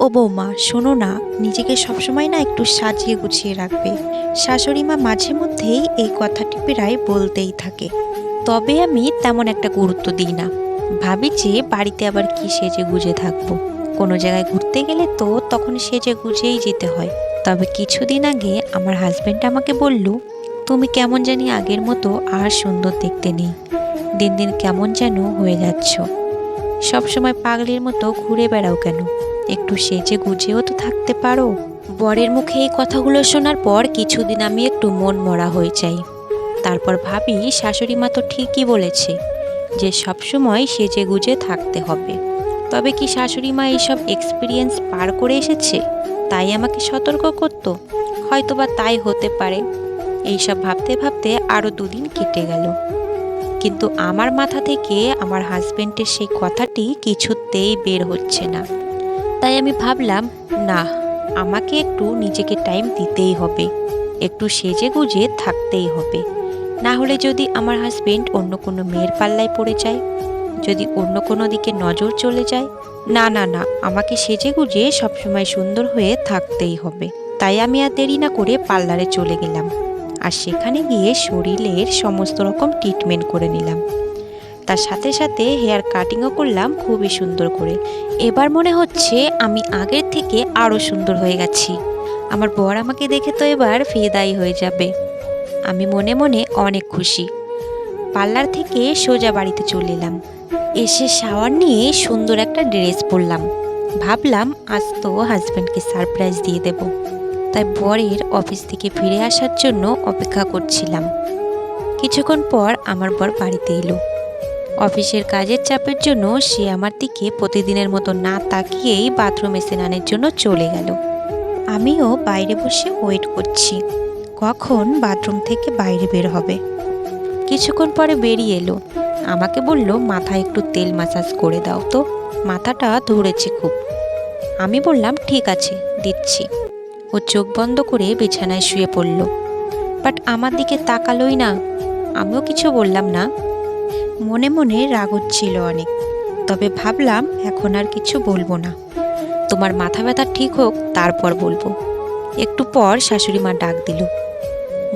ও বৌমা, শোনো না, নিজেকে সবসময় না একটু সাজিয়ে গুছিয়ে রাখবে। শাশুড়ি মা মাঝে মধ্যেই এই কথাটি প্রায় বলতেই থাকে। তবে আমি তেমন একটা গুরুত্ব দিই না। ভাবি যে বাড়িতে আবার কি সেজে গুজে থাকব। কোনো জায়গায় ঘুরতে গেলে তো তখন সেজে গুজেই যেতে হয়। তবে কিছুদিন আগে আমার হাজব্যান্ড আমাকে বলল, তুমি কেমন জানি আগের মতো আর সুন্দর দেখতে নেই। দিন দিন কেমন যেন হয়ে যাচ্ছ। সবসময় পাগলের মতো ঘুরে বেড়াও কেন? একটু সেজে গুজেও তো থাকতে পারো। বরের মুখে এই কথাগুলো শোনার পর কিছুদিন আমি একটু মন মরা হয়ে যাই। তারপর ভাবি, শাশুড়ি মা তো ঠিকই বলেছে যে সবসময় সেজে গুজে থাকতে হবে। তবে কি শাশুড়ি মা এইসব এক্সপিরিয়েন্স পার করে এসেছে? তাই আমাকে সতর্ক করতো। হয়তোবা তাই হতে পারে। এইসব ভাবতে ভাবতে আরও দুদিন কেটে গেল। কিন্তু আমার মাথা থেকে আমার হাজব্যান্ডের সেই কথাটি কিছুতেই বের হচ্ছে না। তাই আমি ভাবলাম, না, আমাকে একটু নিজেকে টাইম দিতেই হবে। একটু সেজে গুজে থাকতেই হবে। না হলে যদি আমার হাজবেন্ড অন্য কোনো মেয়ের পাল্লায় পড়ে যায়, যদি অন্য কোনো দিকে নজর চলে যায়, না না না, আমাকে সেজে গুজে সবসময় সুন্দর হয়ে থাকতেই হবে। তাই আমি আর দেরি না করে পার্লারে চলে গেলাম। আর সেখানে গিয়ে শরীরের সমস্ত রকম ট্রিটমেন্ট করে নিলাম। তার সাথে সাথে হেয়ার কাটিংও করলাম খুবই সুন্দর করে। এবার মনে হচ্ছে আমি আগের থেকে আরও সুন্দর হয়ে গেছি। আমার বর আমাকে দেখে তো এবার ফেদাই হয়ে যাবে। আমি মনে মনে অনেক খুশি। পার্লার থেকে সোজা বাড়িতে চলে এলাম। এসে শাওয়ার নিয়ে সুন্দর একটা ড্রেস পরলাম। ভাবলাম আজ তো হাজব্যান্ডকে সারপ্রাইজ দিয়ে দেব। তাই বরের অফিস থেকে ফিরে আসার জন্য অপেক্ষা করছিলাম। কিছুক্ষণ পর আমার বর বাড়িতে এলো। অফিসের কাজের চাপের জন্য সে আমার দিকে প্রতিদিনের মতো না তাকিয়েই বাথরুমে স্নানের জন্য চলে গেল। আমিও বাইরে বসে ওয়েট করছি। কখন বাথরুম থেকে বাইরে বের হবে? কিছুক্ষণ পরে বেরিয়ে এলো। আমাকে বলল মাথায় একটু তেল মাসাজ করে দাও তো। মাথাটা ধরেছে খুব। আমি বললাম, ঠিক আছে, দিচ্ছি। ও চোখ বন্ধ করে বিছানায় শুয়ে পড়ল। বাট আমার দিকে তাকালোই না। আমিও কিছু বললাম না। মনে মনে রাগ হচ্ছিল অনেক। তবে ভাবলাম, এখন আর কিছু বলব না। তোমার মাথা ব্যথা ঠিক হোক, তারপর বলব। একটু পর শাশুড়ি মা ডাক দিল।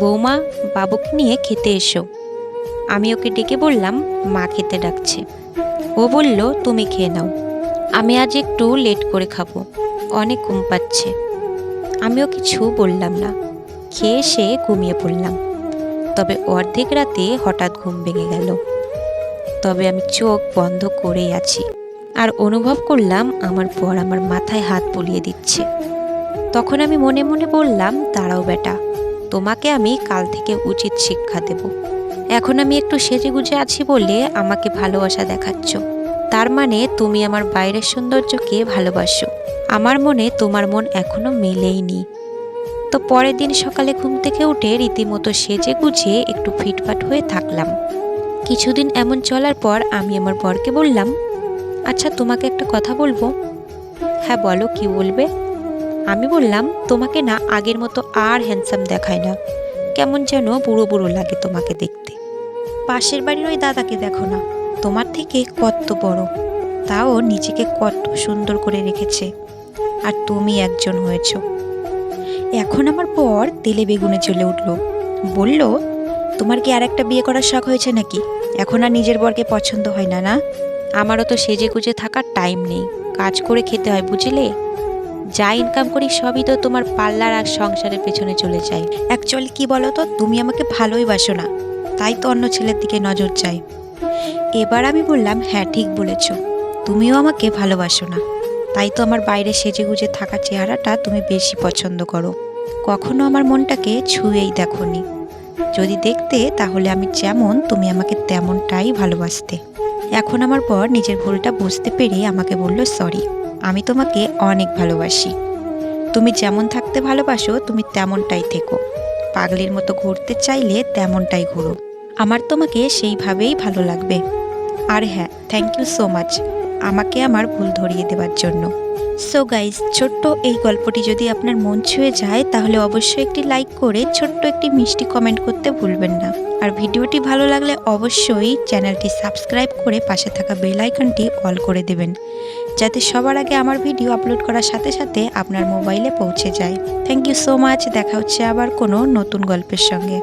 বৌমা, বাবুকে নিয়ে খেতে এসো। আমি ওকে ডেকে বললাম, মা খেতে ডাকছে। ও বলল, তুমি খেয়ে নাও। আমি আজ একটু লেট করে খাব। অনেক ঘুম পাচ্ছে। আমিও কিছু বললাম না। খেয়ে সে ঘুমিয়ে পড়লাম। তবে অর্ধেক রাতে হঠাৎ ঘুম ভেঙে গেল। তবে আমি চোখ বন্ধ করেই আছি আর অনুভব করলাম আমার পর আমার মাথায় হাত বুলিয়ে দিচ্ছে। তখন আমি মনে মনে বললাম, দাঁড়াও বেটা, তোমাকে আমি কাল থেকে উচিত শিক্ষা দেব। এখন আমি একটু সেজে গুজে আছি বলে আমাকে ভালোবাসা দেখাচ্ছ। তার মানে তুমি আমার বাইরের সৌন্দর্যকে ভালোবাসো। আমার মনে তোমার মন এখনও মেলেইনি। তো পরের দিন সকালে ঘুম থেকে উঠে রীতিমতো সেজে গুজে একটু ফিটফাট হয়ে থাকলাম। কিছুদিন এমন চলার পর আমি আমার বরকে বললাম আচ্ছা তোমাকে একটা কথা বলব? হ্যাঁ বলো, কি বলবে? আমি বললাম, তোমাকে না আগের মতো আর হ্যান্ডসাম দেখায় না। কেমন যেন বুড়ো বুড়ো লাগে তোমাকে দেখতে। পাশের বাড়ির ওই দাদাকে দেখো না। তোমার থেকে কত বড়। তাও নিজেকে কত সুন্দর করে রেখেছে। আর তুমি একজন হয়েছো। এখন আমার পর তেলে বেগুনে চলে উঠল। বলল, তোমার কি আর একটা বিয়ে করার শখ হয়েছে নাকি? এখন আর নিজের বরকে পছন্দ হয় না না? আমারও তো সেজে গুজে থাকার টাইম নেই। কাজ করে খেতে হয়, বুঝলে? যা ইনকাম করি সবই তো তোমার পার্লার আর সংসারের পেছনে চলে যায়। অ্যাকচুয়ালি কি বলো তো তুমি আমাকে ভালোই বাসো না। তাই তো অন্য ছেলের দিকে নজর চাই। এবার আমি বললাম হ্যাঁ ঠিক বলেছ। তুমিও আমাকে ভালোবাসো না। তাই তো আমার বাইরে সেজে গুজে থাকা চেহারাটা তুমি বেশি পছন্দ করো। কখনো আমার মনটাকে ছুঁয়েই দেখোনি। যদি দেখতে, তাহলে আমি যেমন, তুমি আমাকে তেমনটাই ভালোবাসতে। এখন আমার পর নিজের ভুলটা বুঝতে পেরে আমাকে বলল, সরি, আমি তোমাকে অনেক ভালোবাসি। তুমি যেমন থাকতে ভালোবাসো, তুমি তেমনটাই থেকো। পাগলের মতো ঘুরতে চাইলে তেমনটাই ঘুরো। আমার তোমাকে সেইভাবেই ভালো লাগবে। আর হ্যাঁ থ্যাংক ইউ সো মাচ আমাকে আমার ভুল ধরিয়ে দেওয়ার জন্য। সো গাইজ ছোট্ট এই গল্পটি যদি আপনার মন ছুঁয়ে যায়, তাহলে অবশ্যই একটি লাইক করে ছোট্ট একটি মিষ্টি কমেন্ট করতে ভুলবেন না। আর ভিডিওটি ভালো লাগলে অবশ্যই চ্যানেলটি সাবস্ক্রাইব করে পাশে থাকা বেল আইকনটি অল করে দেবেন, যাতে সবার আগে আমার ভিডিও আপলোড করার সাথে সাথে আপনার মোবাইলে পৌঁছে যায়। থ্যাংক ইউ সো মাচ দেখা হচ্ছে আবার কোনো নতুন গল্পের সঙ্গে।